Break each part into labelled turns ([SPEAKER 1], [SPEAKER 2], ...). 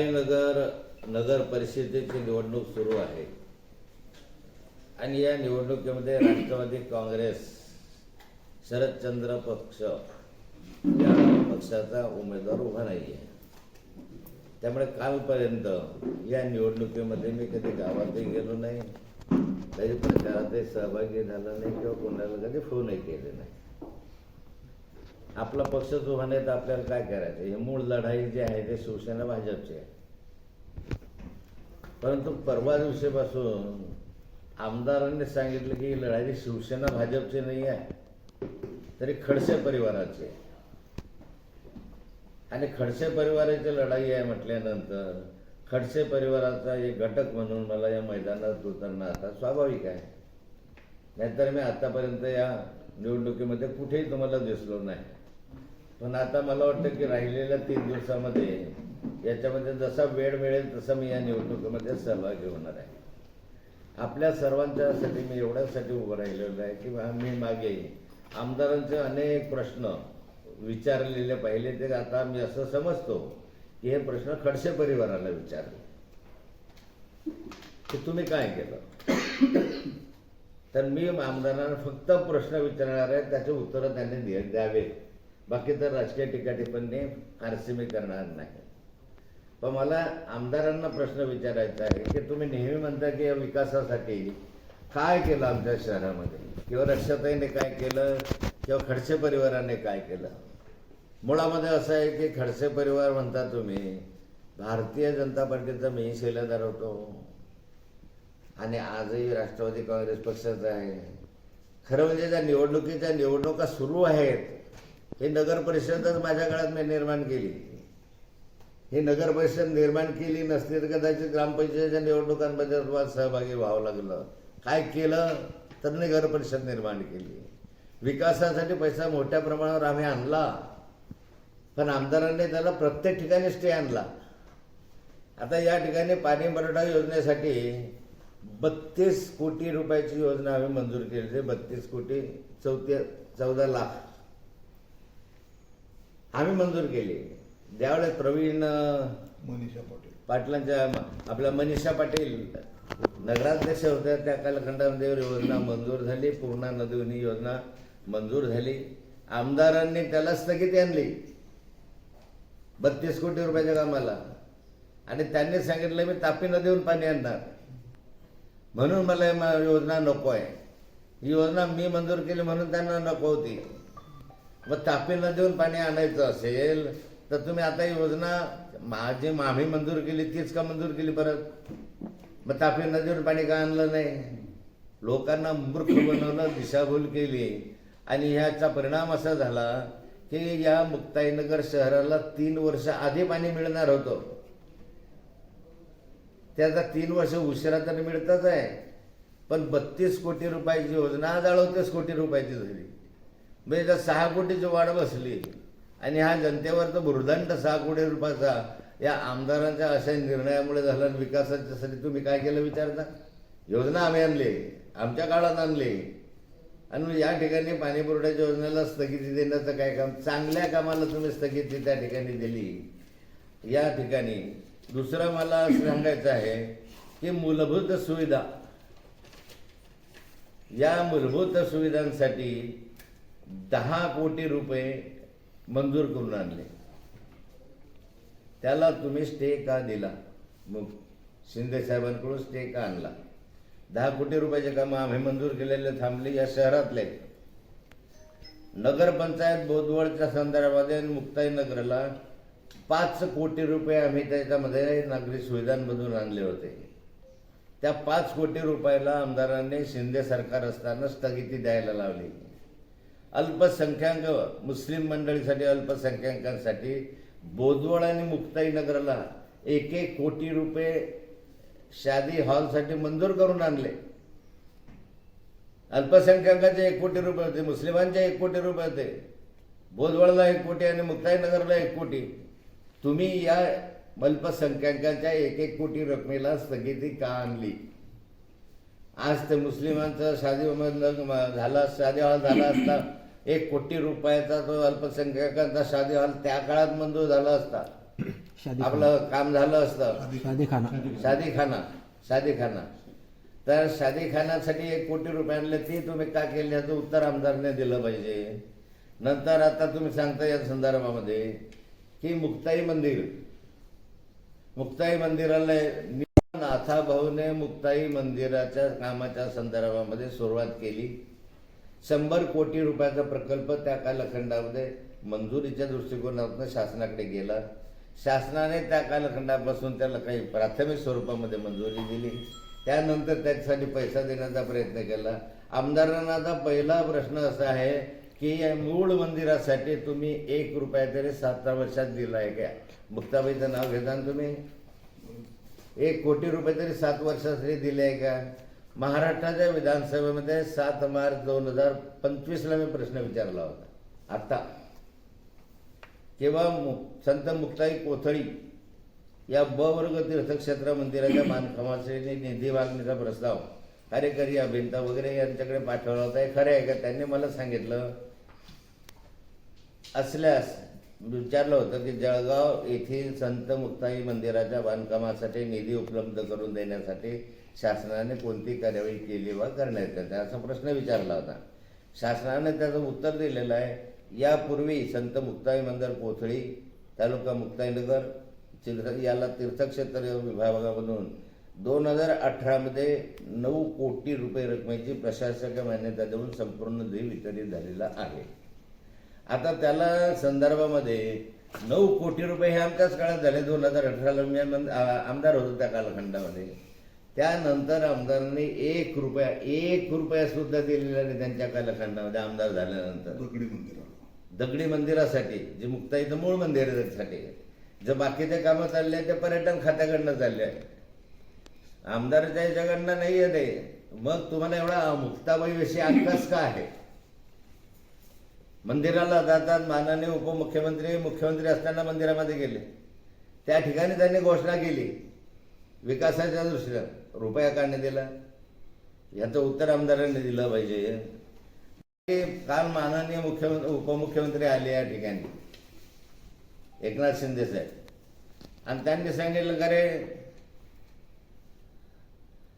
[SPEAKER 1] मुक्ताईनगर नगर परिषदेची निवडणूक सुरू आहे. आणि या निवडणुकीमध्ये राष्ट्रवादी काँग्रेस शरदचंद्र पक्ष या पक्षाचा उमेदवार उभा नाही आहे त्यामुळे कालपर्यंत या निवडणुकीमध्ये मी कधी गावातही गेलो नाही कधी प्रचारातही सहभागी झालो नाही किंवा कोणाला कधी फोनही केले नाही. आपला पक्षच उभा नाही तर आपल्याला काय करायचं? हे मूळ लढाई जी आहे ते शिवसेना भाजपची आहे. परंतु परवा दिवशीपासून आमदारांनी सांगितलं की ही लढाई शिवसेना भाजपची नाही आहे तरी खडसे परिवाराची आहे. आणि खडसे परिवाराची लढाई आहे म्हटल्यानंतर खडसे परिवाराचा एक घटक म्हणून मला या मैदानात उतरणं आता स्वाभाविक आहे. नाहीतर मी आतापर्यंत या निवडणुकीमध्ये कुठेही तुम्हाला दिसलो नाही. पण आता मला वाटतं की राहिलेल्या तीन दिवसामध्ये याच्यामध्ये जसा वेळ मिळेल तसा मी या निवडणुकीमध्ये सहभागी होणार आहे. आपल्या सर्वांच्यासाठी मी एवढ्यासाठी उभं राहिलेलो आहे की मी मागे आमदारांचे अनेक प्रश्न विचारलेले पाहिले ते आता मी असं समजतो की हे प्रश्न खडसे परिवाराला विचारले. की तुम्ही काय केलं? तर मी आमदारांना फक्त प्रश्न विचारणार आहे त्याचे उत्तरं त्यांनी दे- द्यावे. बाकी तर राजकीय टीका टिप्पणी मी करणार नाही. पण मला आमदारांना प्रश्न विचारायचा आहे की तुम्ही नेहमी म्हणता की या विकासासाठी काय केलं आमच्या शहरामध्ये? किंवा रक्षाताईने काय केलं? किंवा खडसे परिवाराने काय केलं? मुळामध्ये असं आहे की खडसे परिवार म्हणता तुम्ही भारतीय जनता पार्टीचा मी शिलेदार होतो. आणि आजही राष्ट्रवादी काँग्रेस पक्षाचा आहे. खरं म्हणजे ज्या निवडणुकीच्या निवडणुका सुरू आहेत हे नगर परिषदच माझ्या काळात मी निर्माण केली. ही नगर परिषद निर्माण केली नसली तर कदाचित ग्रामपंचायतच्या निवडणुकांमध्ये सहभागी व्हावं लागलं. काय केलं? तर नगर परिषद निर्माण केली. विकासासाठी पैसा मोठ्या प्रमाणावर आम्ही आणला. पण आमदारांनी त्याला प्रत्येक ठिकाणी स्टे आणला. आता या ठिकाणी पाणी पुरवठा योजनेसाठी बत्तीस कोटी रुपयाची योजना आम्ही मंजूर केली. बत्तीस कोटी चौती चौदा लाख. आम्ही मंजूर केली. त्यावेळेस प्रवीण
[SPEAKER 2] मनीषा पाटील.
[SPEAKER 1] पाटलांच्या आपल्या मनीषा पाटील नगराध्यक्ष होत्या त्या कालखंडामध्ये योजना मंजूर झाली पूर्णा नदीवनी योजना मंजूर झाली. आमदारांनी त्याला स्थगिती आणली. बत्तीस कोटी रुपयाच्या कामाला. आणि त्यांनी सांगितलं मी तापी नदीवरून पाणी आणणार. म्हणून मला योजना नको आहे ही योजना मी मंजूर केली म्हणून त्यांना नको होती. मग तापी नदीवरून पाणी आणायचं असेल तर तुम्ही आता योजना माझी आम्ही मंजूर केली तीच का मंजूर केली परत? मग तापी नदीवरून पाणी का आणलं नाही? लोकांना मूर्ख बनवलं दिशाभूल केली. आणि ह्याचा परिणाम असा झाला की या मुक्ताईनगर शहराला तीन वर्ष आधी पाणी मिळणार होतं. त्याचा तीन वर्ष उशिरा तर मिळतच आहे. पण बत्तीस कोटी रुपयाची योजना आज कोटी रुपयाची झाली. म्हणजे त्या सहा कोटीची वाढ बसली. आणि हा जनतेवर तर भुर्दंड सहा कोटी रुपयाचा या आमदारांच्या अशा निर्णयामुळे झाला आणि विकासाच्यासाठी तुम्ही काय केलं विचारता? योजना आम्ही आणली. आमच्या काळात आणली. आणि या ठिकाणी पाणी पुरवठ्याच्या योजनेला स्थगिती देण्याचं काय काम? चांगल्या कामाला तुम्ही स्थगिती त्या ठिकाणी दिली. या ठिकाणी दुसरं मला सांगायचं आहे की मूलभूत सुविधा. या मूलभूत सुविधांसाठी दहा कोटी रुपये मंजूर करून आणले. त्याला तुम्ही स्टे का दिला? मग शिंदे साहेबांकडून स्टे का आणला? दहा कोटी रुपयाचे कामं आम्ही मंजूर केलेले थांबले या शहरातले. नगरपंचायत बोदवडच्या संदर्भामध्ये आणि मुक्ताई नगरला पाच कोटी रुपये आम्ही त्याच्यामध्ये नागरी सुविधांमधून आणले होते. त्या पाच कोटी रुपयाला आमदारांनी शिंदे सरकार असताना स्थगिती द्यायला लावली. अल्पसंख्याक मुस्लिम मंडळीसाठी अल्पसंख्याकांसाठी बोदवड आणि मुक्ताई नगराला एक एक कोटी रुपये शादी हॉलसाठी मंजूर करून आणले. अल्पसंख्याकाचे एक कोटी रुपये होते मुस्लिमांचे एक कोटी रुपये होते बोदवडला एक कोटी आणि मुक्ताईनगरला एक कोटी. तुम्ही या अल्पसंख्याकांच्या एक एक कोटी रकमेला स्थगिती का आणली? आज ते मुस्लिमांचं शादी झाला शादी हॉल झाला असता एक कोटी रुपयाचा तो अल्पसंख्याकांचा शादी हॉल त्या काळात मंजूर झाला असता. आपलं काम झालं असतं.
[SPEAKER 2] शादी खाना
[SPEAKER 1] शादी खाना शादी खाना तर शादी खानासाठी एक कोटी रुपये आणले ते तुम्ही का केले याचं उत्तर आमदारने दिलं पाहिजे. नंतर आता तुम्ही सांगता या संदर्भामध्ये की मुक्ताई मंदिर. मुक्ताई मंदिराला नाथा भाऊने मुक्ताई मंदिराच्या कामाच्या संदर्भामध्ये सुरुवात केली. शंभर कोटी रुपयाचा प्रकल्प त्या कालखंडामध्ये मंजुरीच्या दृष्टिकोनातून शासनाकडे गेला. शासनाने त्या कालखंडापासून त्याला काही प्राथमिक स्वरूपामध्ये मंजुरी दिली. त्यानंतर त्याच्यासाठी पैसा देण्याचा प्रयत्न केला. आमदारांचा पहिला प्रश्न असा आहे की या मूळ मंदिरासाठी तुम्ही एक रुपया तरी सात वर्षात दिला आहे का? मुक्ताबाईचं नाव घेता तुम्ही. एक कोटी रुपये तरी सात वर्षासाठी दिले आहे का? महाराष्ट्राच्या विधानसभेमध्ये सात मार्च दोन हजार पंचवीसला मी प्रश्न विचारला होता. आता तेव्हा मु संत मुक्ताई कोथळी या ब वर्ग तीर्थक्षेत्र मंदिराच्या बांधकामासाठी निधी मागणीचा प्रस्ताव कार्यकारी अभियंता वगैरे यांच्याकडे पाठवला होता. हे खरं आहे का? त्यांनी मला सांगितलं. असल्यास विचारलं होतं की जळगाव येथील संत मुक्ताई मंदिराच्या बांधकामासाठी निधी उपलब्ध करून देण्यासाठी शासनाने कोणती कार्यवाही केली वा करण्यात येते असा प्रश्न विचारला होता. शासनाने त्याचं उत्तर दिलेलं आहे. यापूर्वी संत मुक्ताई मंदिर कोथळी तालुका मुक्ताईनगर तीर्थ याला तीर्थक्षेत्र विभागामधून दोन हजार अठरामध्ये नऊ कोटी रुपये रकमेची प्रशासकीय मान्यता देऊन संपूर्ण निधी वितरित झालेला आहे. आता त्याला संदर्भामध्ये नऊ कोटी रुपये हे आमच्याच काळात झाले. दोन हजार अठराला मी आमदार होतो त्या कालखंडामध्ये. त्यानंतर आमदारांनी एक रुपया एक रुपया सुद्धा दिलेला नाही त्यांच्या कालखंडामध्ये. आमदार झाल्यानंतर.
[SPEAKER 3] दगडी मंदिराला
[SPEAKER 1] दगडी मंदिरासाठी जे मुक्ताईचं मूळ मंदिर आहे त्याच्यासाठी. जे बाकीचे कामं चालले आहेत ते पर्यटन खात्याकडनं चालले आहे आमदाराच्या याच्याकडनं नाही आहे ते. मग तुम्हाला एवढा मुक्ताबाईविषयी अक्काच का आहे? मंदिराला जातात माननीय उपमुख्यमंत्री मुख्यमंत्री असताना मंदिरामध्ये गेले. त्या ठिकाणी त्यांनी घोषणा केली. विकासाच्या दृष्टीनं. रुपया का नाही दिला? याचं उत्तर आमदारांनी दिलं पाहिजे. काल माननीय मुख्यमंत्री उपमुख्यमंत्री आले या ठिकाणी. एकनाथ शिंदे साहेब. आणि त्यांनी सांगितलं का रे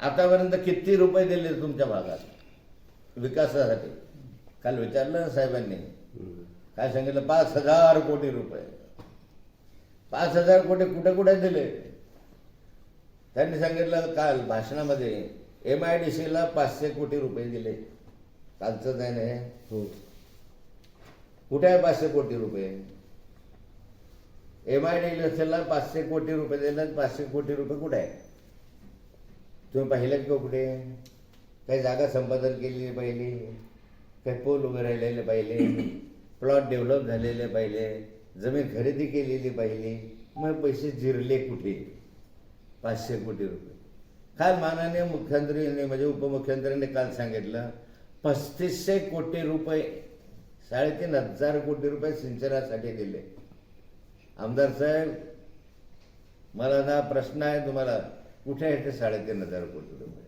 [SPEAKER 1] आतापर्यंत किती रुपये दिले तुमच्या भागात विकासासाठी? काल विचारलं ना साहेबांनी. काय सांगितलं? पाच हजार कोटी रुपये. पाच हजार कोटी कुठे कुठे दिले? त्यांनी सांगितलं काल भाषणामध्ये एम आय डी सीला पाचशे कोटी रुपये दिले. कालचं त्याने ना हो? कुठे आहे पाचशे कोटी रुपये? एम आय डी सीला पाचशे कोटी रुपये दिले पाचशे कोटी रुपये कुठे आहे? तुम्ही पाहिलं की कुठे? काही जागा संपादन केलेली पाहिली? काही पोल उभे राहिलेले पाहिले? प्लॉट डेव्हलप झालेले पाहिले? जमीन खरेदी केलेली पाहिली? मग पैसे जिरले कुठे? पाचशे कोटी रुपये. काल माननीय मुख्यमंत्र्यांनी म्हणजे उपमुख्यमंत्र्यांनी काल सांगितलं पस्तीसशे कोटी रुपये साडेतीन हजार कोटी रुपये सिंचनासाठी दिले. आमदार साहेब मला ना प्रश्न आहे तुम्हाला कुठे आहे ते साडेतीन हजार कोटी रुपये?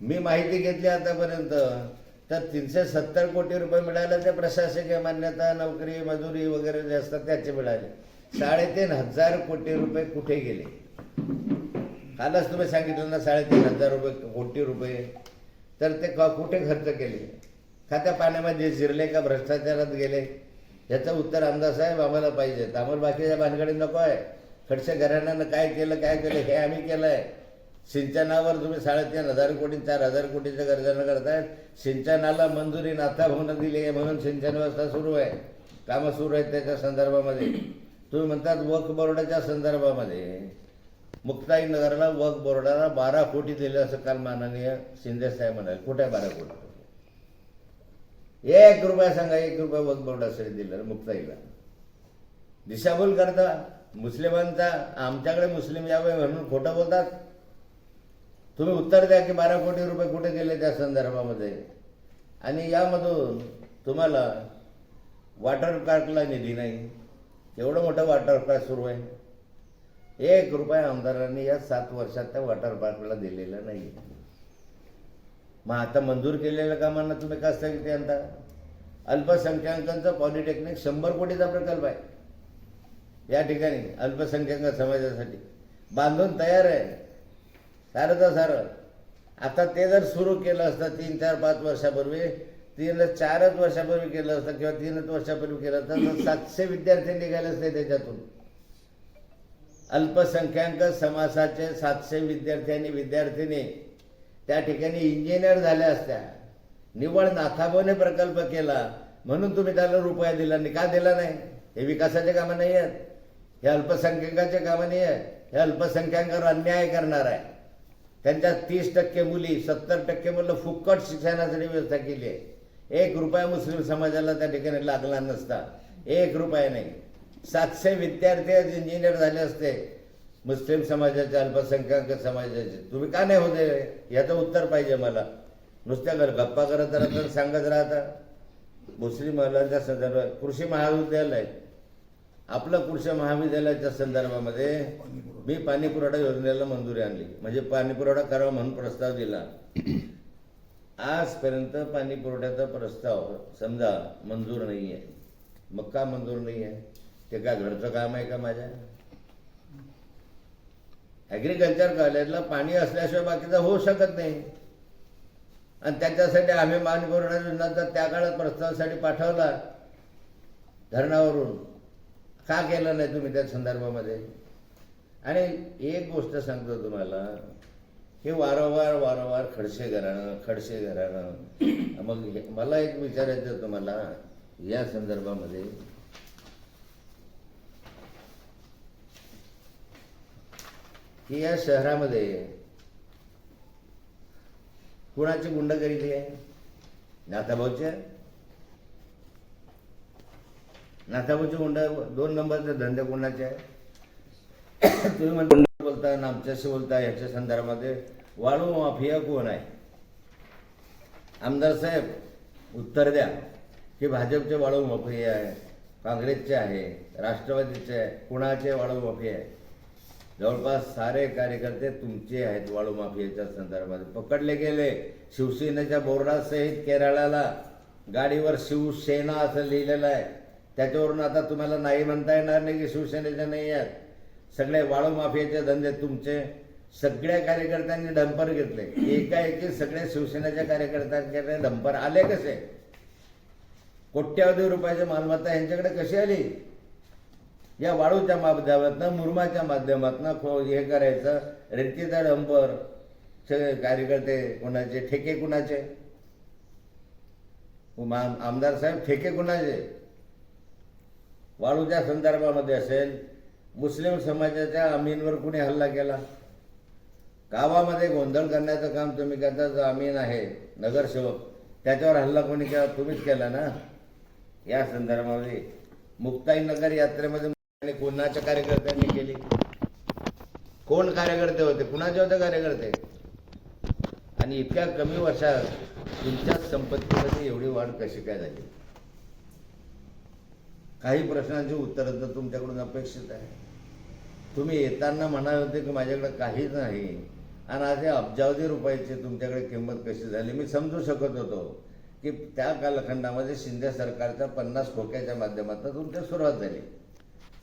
[SPEAKER 1] मी माहिती घेतली आतापर्यंत तर तीनशे सत्तर कोटी रुपये मिळाले ते प्रशासकीय मान्यता नोकरी मजुरी वगैरे जे असतात त्याचे मिळाले. साडेतीन हजार कोटी रुपये कुठे गेले? कालच तुम्ही सांगितलं ना साडेतीन हजार रुपये कोटी रुपये. तर ते क- कुठे खर्च केले? खात्या पाण्यामध्ये जिरले का भ्रष्टाचारात गेले? याचं उत्तर आमदार साहेब आम्हाला पाहिजे. आम्हाला बाकीच्या भानगडी नको आहे. खडसे घराण्यानं काय केलं काय केलं हे आम्ही केलं आहे सिंचनावर तुम्ही साडेतीन हजार कोटी चार हजार कोटीच्या गरजानं करतायत. सिंचनाला मंजुरी नाथा भवनं दिली आहे म्हणून सिंचन व्यवस्था सुरू आहे. कामं सुरू आहेत त्याच्या संदर्भामध्ये. तुम्ही म्हणतात वक्फ बोर्डाच्या संदर्भामध्ये मुक्ताई नगरला वक्फ बोर्डाला बारा कोटी दिले असं काल माननीय शिंदे साहेब म्हणाले. कुठे आहे बारा कोटी? एक रुपया सांगा एक रुपया वक्फ बोर्डासाठी दिलं मुक्ताईला. दिशाभूल करता मुस्लिमांचा आमच्याकडे मुस्लिम यावे म्हणून खोटं बोलतात. तुम्ही उत्तर द्या की बारा कोटी रुपये कुठे गेले त्या संदर्भामध्ये? आणि यामधून तुम्हाला वॉटर पार्कला निधी नाही. एवढं मोठं वॉटर पार्क सुरू आहे? एक रुपया आमदारांनी या सात वर्षात त्या वॉटर पार्कला दिलेला नाही मग आता मंजूर केलेल्या कामांना तुम्ही का स्थगिती आणता? अल्पसंख्याकांचा पॉलिटेक्निक शंभर कोटीचा प्रकल्प आहे. या ठिकाणी अल्पसंख्याक समाजासाठी. बांधून तयार आहे. सारं सारं. आता ते जर सुरू केलं असतं तीन चार पाच वर्षापूर्वी तीन चारच वर्षापूर्वी केलं असतं किंवा तीनच वर्षापूर्वी केलं असतं तर सातशे विद्यार्थी निघाले असते त्याच्यातून. अल्पसंख्याक समासाचे सातशे विद्यार्थी आणि विद्यार्थिनी त्या ठिकाणी इंजिनियर झाल्या असत्या. निवड नाथाबोने प्रकल्प केला म्हणून तुम्ही त्याला रुपया दिला नाही. का दिला नाही? हे विकासाचे कामं नाही आहेत. हे अल्पसंख्याकाचे कामं नाही आहेत. हे अल्पसंख्याकांवर अन्याय करणार आहे. त्यांच्या तीस टक्के मुली सत्तर टक्के मुलं फुकट शिक्षणासाठी व्यवस्था केली आहे. एक रुपया मुस्लिम समाजाला त्या ठिकाणी लागला नसता. एक रुपया नाही. सातशे विद्यार्थी आज इंजिनियर झाले असते. मुस्लिम समाजाचे अल्पसंख्याक समाजाचे. तुम्ही का नाही होते? याचं उत्तर पाहिजे मला. नुसत्या घर गप्पा करत राहता सांगत राहता. मुस्लिम महिलांच्या संदर्भात कृषी महाविद्यालय. आपलं कृषी महाविद्यालयाच्या संदर्भामध्ये मी पाणी पुरवठा योजनेला मंजुरी आणली. म्हणजे पाणी पुरवठा करावा म्हणून प्रस्ताव दिला. आजपर्यंत पाणी पुरवठ्याचा प्रस्ताव समजा मंजूर नाही आहे मग का मंजूर नाही आहे ते काय घरचं काम आहे का माझ्या? ॲग्रिकल्चर कॉलेजला पाणी असल्याशिवाय बाकीचं होऊ शकत नाही. आणि त्याच्यासाठी आम्ही पाणी पुरवठा योजनाचा त्या काळात प्रस्तावासाठी पाठवला. धरणावरून. का केलं नाही तुम्ही त्या संदर्भामध्ये? आणि एक गोष्ट सांगतो तुम्हाला. हे वारंवार वारंवार खडसे घराणं खडसे घराणं. मग मला एक विचारायचं तुम्हाला या संदर्भामध्ये. की या शहरामध्ये कुणाची गुंडगिरी आहे? नाथाभाऊच्या? नाथाभाऊच्या गुंड दोन नंबरचा धंदे कोणाचे आहे? तुम्ही म्हणता बोलता आणि आमच्याशी बोलताय याच्या संदर्भामध्ये वाळू माफिया कोण आहे? आमदार साहेब उत्तर द्या. की भाजपचे वाळू माफिया आहे काँग्रेसचे आहे राष्ट्रवादीचे आहे कुणाचे वाळू माफिया आहे? जवळपास सारे कार्यकर्ते तुमचे आहेत वाळू माफियाच्या संदर्भात. पकडले गेले. शिवसेनेच्या बोर्डासहित केरळाला गाडीवर शिवसेना असं लिहिलेलं आहे. त्याच्यावरून आता तुम्हाला नाही म्हणता येणार नाही की शिवसेनेचे नाही आहेत. सगळे वाळू माफियाचे धंदे तुमचे. सगळ्या कार्यकर्त्यांनी डंपर घेतले. एकाएकी सगळे शिवसेनेच्या कार्यकर्त्यांकडे डंपर. आले कसे? कोट्यावधी रुपयाची मालमत्ता यांच्याकडे कशी आली? या वाळूच्या माध्यमातनं मुरमाच्या माध्यमातनं खो हे करायचं. रेतीचा डंपर. कार्यकर्ते कोणाचे? ठेके कुणाचे? आमदार साहेब ठेके कुणाचे? वाळूच्या संदर्भामध्ये असेल मुस्लिम समाजाच्या अमीनवर कुणी हल्ला केला? गावामध्ये गोंधळ करण्याचं काम तुम्ही करता जो अमीन आहे नगरसेवक त्याच्यावर हल्ला कोणी केला? तुम्हीच केला ना? या संदर्भामध्ये मुक्ताई नगर यात्रेमध्ये आणि कोणाच्या कार्यकर्त्यांनी केली? कोण कार्यकर्ते होते? कुणाचे होते कार्यकर्ते? आणि इतक्या कमी वर्षात तुमच्याच संपत्तीमध्ये एवढी वाढ कशी काय झाली? काही प्रश्नांची उत्तरं तर तुमच्याकडून अपेक्षित आहे. तुम्ही येताना म्हणाल होते की माझ्याकडे काहीच नाही. आणि आज अब्जावधी रुपयाची तुमच्याकडे किंमत कशी झाली? मी समजू शकत होतो की त्या कालखंडामध्ये शिंदे सरकारच्या पन्नास खोक्याच्या माध्यमातून तुमच्या सुरुवात झाली.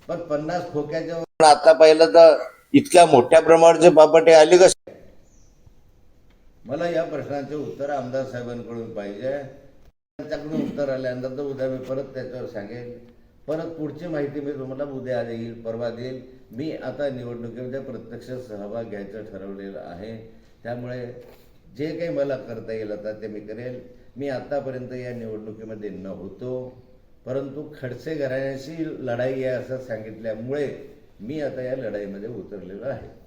[SPEAKER 1] पण पन्नास खोक्याच्या आता पाहिलं तर इतक्या मोठ्या प्रमाणाचे बापटे आली कसे? मला या प्रश्नाचे उत्तर आमदार साहेबांकडून पाहिजे. त्यांच्याकडून उत्तर आल्यानंतर तर उद्या मी परत त्याच्यावर सांगेन. परत पुढची माहिती मी तुम्हाला उद्या देईल परवा देईल. मी आता निवडणुकीमध्ये प्रत्यक्ष सहभाग घ्यायचं ठरवलेलं आहे. त्यामुळे जे काही मला करता येईल आता ते मी करेल. मी आत्तापर्यंत या निवडणुकीमध्ये नव्हतो. परंतु खडसे घराण्याशी लढाई आहे असं सांगितल्यामुळे मी आता या लढाईमध्ये उतरलेलो आहे.